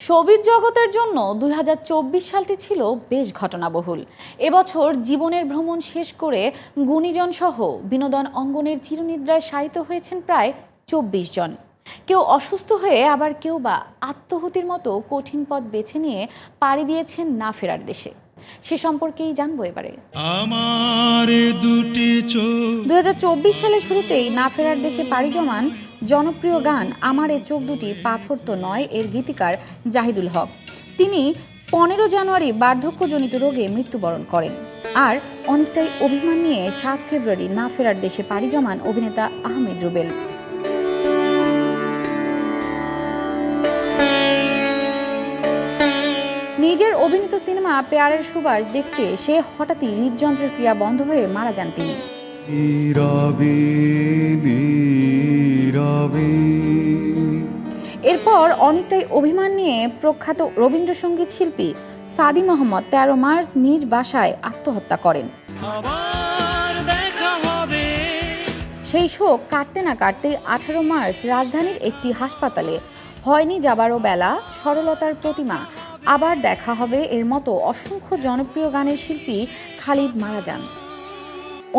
সবিজ জগতের জন্য দুই হাজার চব্বিশ সালটি ছিল বেশ ঘটনাবহুল। এবছর জীবনের ভ্রমণ শেষ করে গুণীজন সহ বিনোদন অঙ্গনের চিরনিদ্রায় শায়িত হয়েছেন প্রায় চব্বিশ জন। কেউ অসুস্থ হয়ে আবার কেউ বা আত্মহতির মতো কঠিন পথ বেছে নিয়ে পাড়ি দিয়েছেন না ফেরার দেশে। সে সম্পর্কেই জানব এবারে। আমার দুটি দু সালের শুরুতেই না ফেরার দেশে পাড়ি জমান জনপ্রিয় গান আমার এ চোখ দুটি পাথর তো নয় এর গীতিকার জাহিদুল হক। তিনি পনেরো জানুয়ারি বার্ধক্যজনিত রোগে মৃত্যুবরণ করেন। আর অনেকটাই অভিমান নিয়ে সাত ফেব্রুয়ারি না ফেরার দেশে পাড়ি জমান অভিনেতা আহমেদ রুবেল। নিজের অভিনীত সিনেমা পেয়ারের সুবাস দেখতে সে হঠাৎই হৃদযন্ত্রের ক্রিয়া বন্ধ হয়ে মারা যান তিনি। এরপর অনেকটাই অভিমান নিয়ে প্রখ্যাত রবীন্দ্রসঙ্গীত শিল্পী সাদি মোহাম্মদ তেরো মার্চ নিজ বাসায় আত্মহত্যা করেন। আবার দেখা হবে। সেই শোক কাটতে না কাটতেই আঠারো মার্চ রাজধানীর একটি হাসপাতালে হয়নি যাবারও বেলা সরলতার প্রতিমা আবার দেখা হবে এর মতো অসংখ্য জনপ্রিয় গানের শিল্পী খালিদ মারা যান।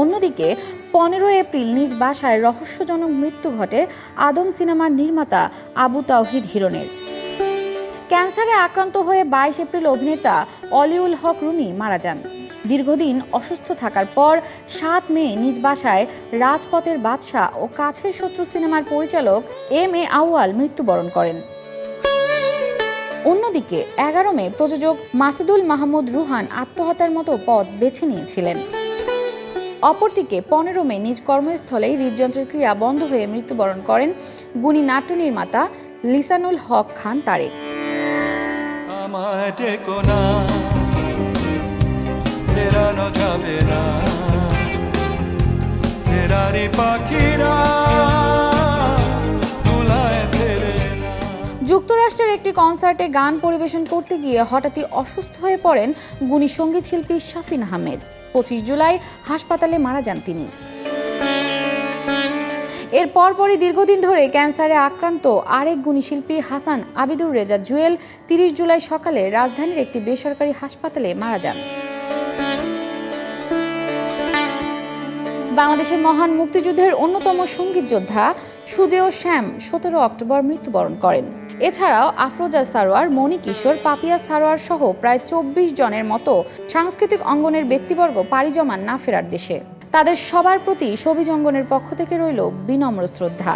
অন্যদিকে পনেরো এপ্রিল নিজ বাসায় রহস্যজনক মৃত্যু ঘটে আদম সিনেমার নির্মাতা আবু তাওহিদ হিরণের। ক্যান্সারে আক্রান্ত হয়ে বাইশ এপ্রিল অভিনেতা অলিউল হক রুমি মারা যান। দীর্ঘদিন অসুস্থ থাকার পর সাত মে নিজ বাসায় রাজপথের বাদশাহ ও কাছের শত্রু সিনেমার পরিচালক এম এ আউয়াল মৃত্যুবরণ করেন। অন্যদিকে এগারো মে প্রযোজক মাসুদুল মাহমুদ রুহান আত্মহত্যার মতো পথ বেছে নিয়েছিলেন। অপরদিকে পনেরো মে নিজ কর্মস্থলেই হৃদযন্ত্রের ক্রিয়া বন্ধ হয়ে মৃত্যুবরণ করেন গুণী নাট্য নির্মাতা লিসানুল হক খান তারেক। পাখিরা যুক্তরাষ্ট্রের একটি কনসার্টে গান পরিবেশন করতে গিয়ে হঠাৎই অসুস্থ হয়ে পড়েন গুণী সংগীত শিল্পী শাফিন আহমেদ। পঁচিশ জুলাই হাসপাতালে মারা যান তিনি। এর পরপরই দীর্ঘদিন ধরে ক্যান্সারে আক্রান্ত আরেক গুণী শিল্পী হাসান আবিদুর রেজা জুয়েল তিরিশ জুলাই সকালে রাজধানীর একটি বেসরকারি হাসপাতালে মারা যান। বাংলাদেশের মহান মুক্তিযুদ্ধের অন্যতম সংগীত যোদ্ধা সুজেয় শ্যাম সতেরো অক্টোবর মৃত্যুবরণ করেন। এছাড়াও আফরোজা সারোয়ার, মণি কিশোর, পাপিয়া সারোয়ার সহ প্রায় চব্বিশ জনের মতো সাংস্কৃতিক অঙ্গনের ব্যক্তিবর্গ পাড়ি জমান না ফেরার দেশে। তাদের সবার প্রতি সবিজ অঙ্গনের পক্ষ থেকে রইল বিনম্র শ্রদ্ধা।